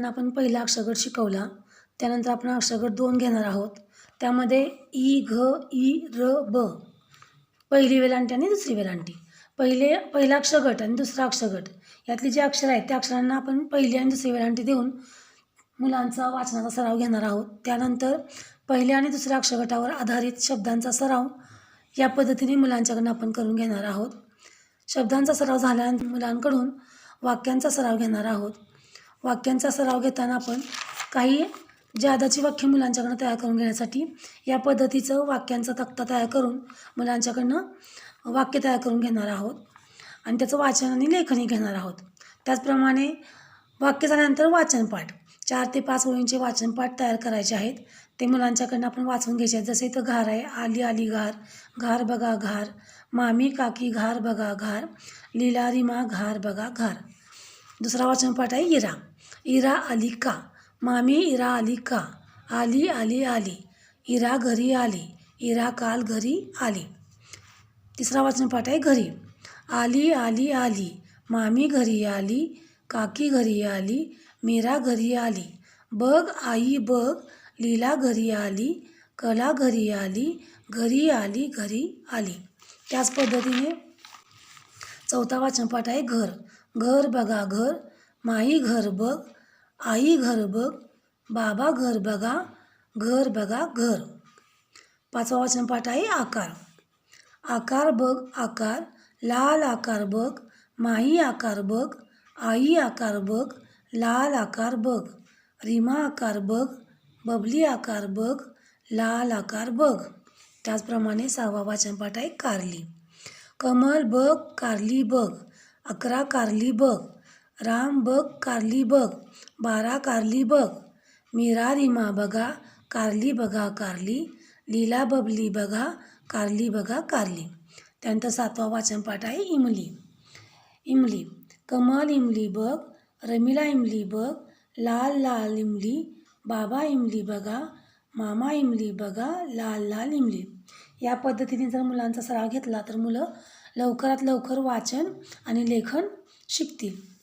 मुलांना आपण पहिला अक्षरगट शिकवला त्यानंतर आपण अक्षरगट दोन घेणार आहोत. त्यामध्ये ई घ ई र ब. पहिली वेलांटी आणि दुसरी वेलांटी पहिले पहिला अक्षरगट आणि दुसरा अक्षरगट यातली जी अक्षरं आहेत त्या अक्षरांना आपण पहिली आणि दुसरी वेलांटी देऊन मुलांचा वाचनाचा सराव घेणार आहोत. त्यानंतर पहिल्या आणि दुसऱ्या अक्षरगटावर आधारित शब्दांचा सराव या पद्धतीने मुलांच्याकडून आपण करून घेणार आहोत. शब्दांचा सराव झाल्यानंतर मुलांकडून वाक्यांचा सराव घेणार आहोत. वाक्यांचा सराव घेताना आपण काही जादाची वाक्य मुलांच्याकडनं तयार करून घेण्यासाठी या पद्धतीचं वाक्यांचा तक्ता तयार करून मुलांच्याकडनं वाक्य तयार करून घेणार आहोत. आणि त्याचं वाचन आणि लेखनही घेणार आहोत. त्याचप्रमाणे वाक्य झाल्यानंतर वाचनपाठ. चार ते पाच ओळींचे वाचनपाठ तयार करायचे आहेत. ते मुलांच्याकडनं आपण वाचून घ्यायचे आहेत. जसे इथं घार आहे. आली आली घार. घार बघा घार. मामी काकी घार बघा घार. लीला रिमा घार बघा घार. दुसरा वाचनपाठ आहे इरा. इरा आली का? मामी इरा आली का? आली आली आली. इरा घरी आली. इरा काल घरी आली. तिसरा वाचनपाठ आहे घरी. आली आली आली. मामी घरी आली. काकी घरी आली. मीरा घरी आली. बघ आई बघ. लीला घरी आली. कला घरी आली. घरी आली घरी आली. त्याच पद्धतीने चौथा वाचनपाठ आहे घर. घर बघा घर. माई घर बघ आई घर बघ बाबा घर बघा घर बघा घर. पाचवा वाचनपाठ आहे आकार. आकार बघ आकार. लाल आकार बघ माई आकार बघ आई आकार बघ लाल आकार बघ. रीमा आकार बघ बबली आकार बघ लाल आकार बघ. त्याचप्रमाणे सहावा वाचनपाठ आहे कारली. कमल बघ कारली बघ. अकरा कारली बघ. राम बघ कारली बघ बारा कारली बघ. मीरा रिमा बघा कारली बघा कारली. लीला बबली बघा कारली बघा कारली. त्यानंतर सातवा वाचनपाठ आहे इमली. इमली कमल इमली बघ रमिला इमली बघ लाल लाल इमली बाबा इमली बघा मामा इमली बघा लाल लाल इमली. या पद्धतीने जर मुलांचा सराव घेतला तर मुलं लवकरात लवकर वाचन आणि लेखन शिकतील.